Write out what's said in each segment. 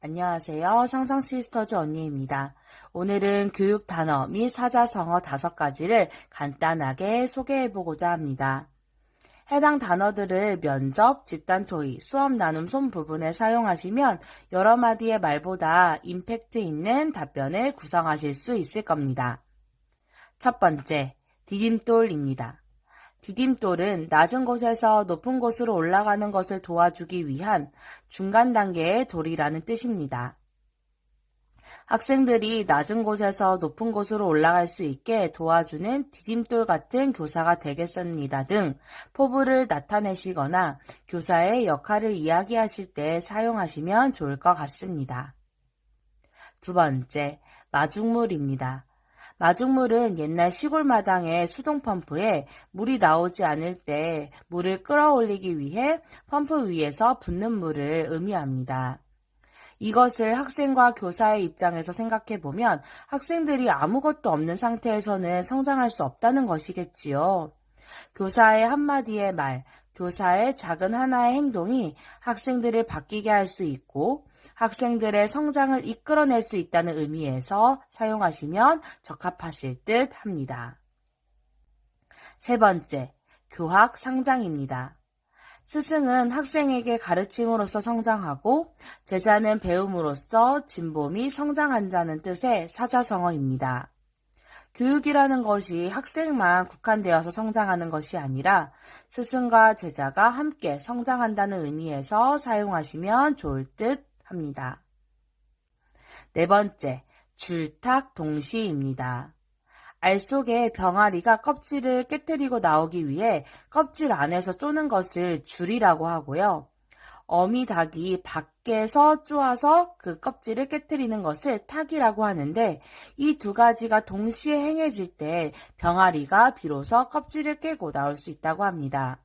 안녕하세요. 상상 시스터즈 언니입니다. 오늘은 교육 단어 및 사자성어 다섯 가지를 간단하게 소개해 보고자 합니다. 해당 단어들을 면접, 집단 토의, 수업 나눔 손 부분에 사용하시면 여러 마디의 말보다 임팩트 있는 답변을 구성하실 수 있을 겁니다. 첫 번째, 디딤돌입니다. 디딤돌은 낮은 곳에서 높은 곳으로 올라가는 것을 도와주기 위한 중간 단계의 돌이라는 뜻입니다. 학생들이 낮은 곳에서 높은 곳으로 올라갈 수 있게 도와주는 디딤돌 같은 교사가 되겠습니다 등 포부를 나타내시거나 교사의 역할을 이야기하실 때 사용하시면 좋을 것 같습니다. 두 번째, 마중물입니다. 마중물은 옛날 시골 마당의 수동 펌프에 물이 나오지 않을 때 물을 끌어올리기 위해 펌프 위에서 붓는 물을 의미합니다. 이것을 학생과 교사의 입장에서 생각해 보면 학생들이 아무것도 없는 상태에서는 성장할 수 없다는 것이겠지요. 교사의 한마디의 말, 교사의 작은 하나의 행동이 학생들을 바뀌게 할 수 있고 학생들의 성장을 이끌어낼 수 있다는 의미에서 사용하시면 적합하실 듯 합니다. 세 번째, 교학 상장입니다. 스승은 학생에게 가르침으로써 성장하고 제자는 배움으로써 진보 및 성장한다는 뜻의 사자성어입니다. 교육이라는 것이 학생만 국한되어서 성장하는 것이 아니라 스승과 제자가 함께 성장한다는 의미에서 사용하시면 좋을 듯 합니다. 네 번째, 줄탁 동시입니다. 알 속에 병아리가 껍질을 깨뜨리고 나오기 위해 껍질 안에서 쪼는 것을 줄이라고 하고요. 어미 닭이 밖에서 쪼아서 그 껍질을 깨뜨리는 것을 탁이라고 하는데 이 두 가지가 동시에 행해질 때 병아리가 비로소 껍질을 깨고 나올 수 있다고 합니다.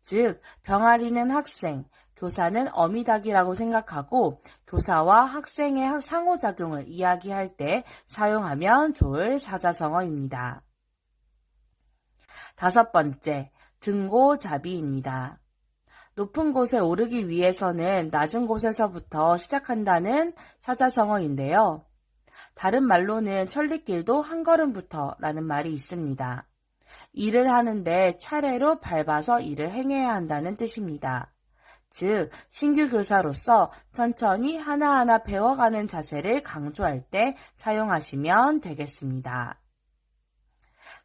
즉, 병아리는 학생, 교사는 어미 닭이라고 생각하고 교사와 학생의 상호작용을 이야기할 때 사용하면 좋을 사자성어입니다. 다섯 번째, 등고잡이입니다. 높은 곳에 오르기 위해서는 낮은 곳에서부터 시작한다는 사자성어인데요. 다른 말로는 천리길도 한 걸음부터 라는 말이 있습니다. 일을 하는데 차례로 밟아서 일을 행해야 한다는 뜻입니다. 즉, 신규 교사로서 천천히 하나하나 배워가는 자세를 강조할 때 사용하시면 되겠습니다.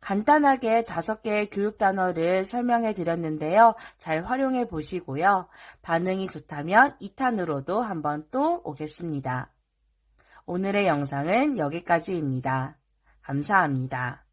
간단하게 다섯 개의 교육 단어를 설명해 드렸는데요. 잘 활용해 보시고요. 반응이 좋다면 2탄으로도 한번 또 오겠습니다. 오늘의 영상은 여기까지입니다. 감사합니다.